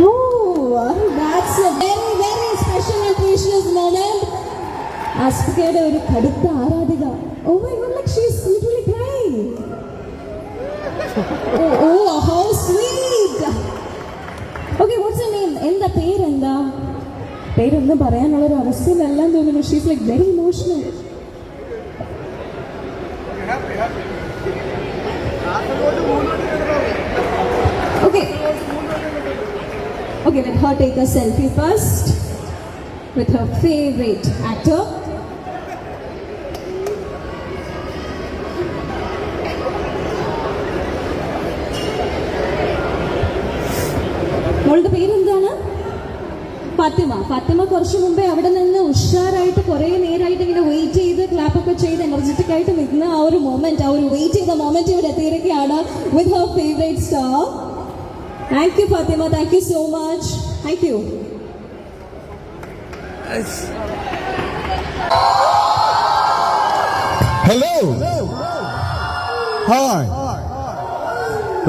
Oh, that's a very, very special and precious moment. അസ്പികയുടെ ഒരു കടുത്ത ആരാധിക oh my god like she is literally crying oh oh how sweet okay what's your name എന്താ പേരെന്താ പേരൊന്നും പറയാനുള്ള ഒരു അവസ്ഥയിലല്ല തോന്നുന്നു she's like very emotional Okay, let her take a selfie first with her favorite actor. മോളുടെ പേരെന്താണ്? ഫാത്തിമ. ഫാത്തിമ കുറച്ച് മുമ്പേ അവിടെ നിന്ന് ഉഷാറായിട്ട് കുറേ നേരമായിട്ട് ഇങ്ങനെ വെയിറ്റ് ചെയ്ത് ക്ലാപ്പ് ഒക്കെ ചെയ്ത് എനർജറ്റിക് ആയിട്ട് നിൽക്കുന്ന ആ ഒരു മൊമെന്റ് ആ ഒരു വെയിറ്റ് ചെയ്ത മൊമെന്റ് ഇവിടെ എത്തിയിരിക്കുകയാണ് with her favourite star thank you Fathima thank you so much thank you hello hi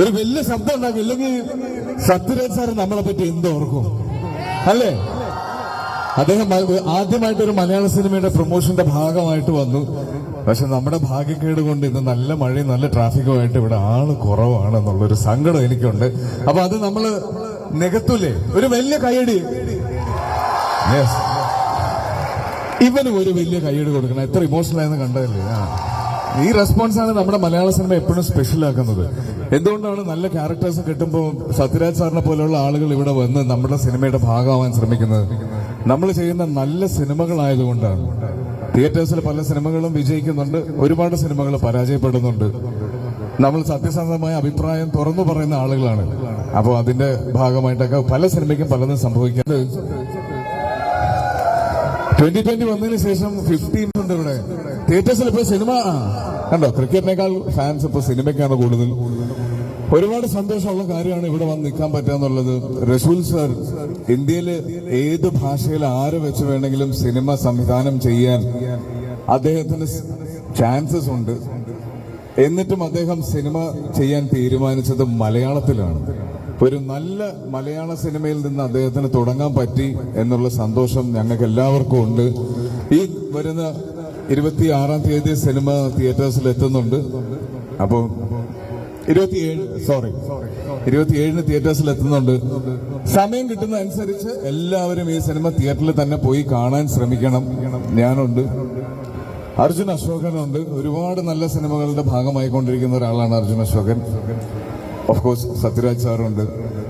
ഒരു വലിയ ശബ്ദം ഉണ്ടാക്കും. ഇല്ലെങ്കിൽ സത്യരാജ് സാർ നമ്മളെ പറ്റി എന്തോർക്കും അല്ലേ? അദ്ദേഹം ആദ്യമായിട്ട് ഒരു മലയാള സിനിമയുടെ പ്രൊമോഷന്റെ ഭാഗമായിട്ട് വന്നു. പക്ഷെ നമ്മുടെ ഭാഗ്യക്കേട് കൊണ്ട് ഇന്ന് നല്ല മഴയും നല്ല ട്രാഫിക്കുമായിട്ട് ഇവിടെ ആൾ കുറവാണ് എന്നുള്ളൊരു സങ്കടം എനിക്കുണ്ട്. അപ്പൊ അത് നമ്മൾ നികത്തൂലേ? ഒരു വലിയ കൈയടി ഇവനും ഒരു വലിയ കൈയ്യടി കൊടുക്കണം. എത്ര ഇമോഷണൽ ആയെന്ന് കണ്ടതല്ലേ? ഈ റെസ്പോൺസ് ആണ് നമ്മുടെ മലയാള സിനിമ എപ്പോഴും സ്പെഷ്യൽ ആക്കുന്നത്. എന്തുകൊണ്ടാണ് നല്ല ക്യാരക്ടേഴ്സ് കിട്ടുമ്പോൾ സത്യരാജ് സാറിനെ പോലെയുള്ള ആളുകൾ ഇവിടെ വന്ന് നമ്മുടെ സിനിമയുടെ ഭാഗമാവാൻ ശ്രമിക്കുന്നത്? നമ്മൾ ചെയ്യുന്ന നല്ല സിനിമകളായതുകൊണ്ടാണ്. തിയേറ്റേഴ്സിൽ പല സിനിമകളും വിജയിക്കുന്നുണ്ട്. ഒരുപാട് സിനിമകൾ പരാജയപ്പെടുന്നുണ്ട്. നമ്മൾ സത്യസന്ധമായ അഭിപ്രായം തുറന്നു പറയുന്ന ആളുകളാണ്. അപ്പോൾ അതിന്റെ ഭാഗമായിട്ടൊക്കെ പല സിനിമയ്ക്കും പലതും സംഭവിക്കുന്നത് ട്വന്റി ട്വന്റി വന്നതിന് ശേഷം ഫിഫ്റ്റീൻ ഉണ്ട് ഇവിടെ. തിയേറ്റേഴ്സിൽ ഇപ്പൊ സിനിമ കണ്ടോ? ക്രിക്കറ്റിനേക്കാൾ ഫാൻസ് ഇപ്പൊ സിനിമയ്ക്കാണ് കൂടുതൽ. ഒരുപാട് സന്തോഷമുള്ള കാര്യമാണ് ഇവിടെ വന്ന് നിൽക്കാൻ പറ്റുക എന്നുള്ളത്. റസൂൽ സർ ഇന്ത്യയിൽ ഏത് ഭാഷയിൽ ആര് വെച്ച് വേണമെങ്കിലും സിനിമ സംവിധാനം ചെയ്യാൻ അദ്ദേഹത്തിന് ചാൻസസ് ഉണ്ട്. എന്നിട്ടും അദ്ദേഹം സിനിമ ചെയ്യാൻ തീരുമാനിച്ചത് മലയാളത്തിലാണ്. ഒരു നല്ല മലയാള സിനിമയിൽ നിന്ന് അദ്ദേഹത്തിന് തുടങ്ങാൻ പറ്റി എന്നുള്ള സന്തോഷം ഞങ്ങൾക്ക് എല്ലാവർക്കും ഉണ്ട്. ഈ വരുന്ന ഇരുപത്തി ആറാം തീയതി സിനിമ തിയേറ്റേഴ്സിൽ എത്തുന്നുണ്ട്. അപ്പോൾ ഇരുപത്തിയേഴ് സോറി ഇരുപത്തിയേഴിന് തിയേറ്റേഴ്സിൽ എത്തുന്നുണ്ട്. സമയം കിട്ടുന്ന അനുസരിച്ച് എല്ലാവരും ഈ സിനിമ തിയേറ്ററിൽ തന്നെ പോയി കാണാൻ ശ്രമിക്കണം. ഞാനുണ്ട്. അർജുൻ അശോകനുണ്ട്. ഒരുപാട് നല്ല സിനിമകളുടെ ഭാഗമായി ഭാഗമായിക്കൊണ്ടിരിക്കുന്ന ഒരാളാണ് അർജുൻ അശോകൻ. ഓഫ് കോഴ്സ് സത്യരാജ് സാറുണ്ട്.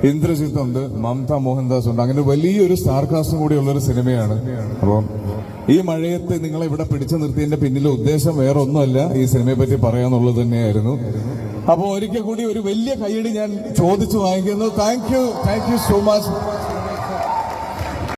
ഇന്ദ്രജിത്ത് ഉണ്ട്. മമത മോഹൻദാസ് ഉണ്ട്. അങ്ങനെ വലിയൊരു സ്റ്റാർ കാസ്റ്റും കൂടിയുള്ള ഒരു സിനിമയാണ്. അപ്പം ഈ മഴയത്ത് നിങ്ങളെ ഇവിടെ പിടിച്ചു നിർത്തിയതിന്റെ പിന്നിലെ ഉദ്ദേശം വേറെ ഒന്നുമല്ല ഈ സിനിമയെ പറ്റി പറയാന്നുള്ളത് തന്നെയായിരുന്നു. അപ്പോൾ ഒരിക്കൽ കൂടി ഒരു വലിയ കൈയടി ഞാൻ ചോദിച്ചു വാങ്ങിക്കുന്നു. Thank you thank you so much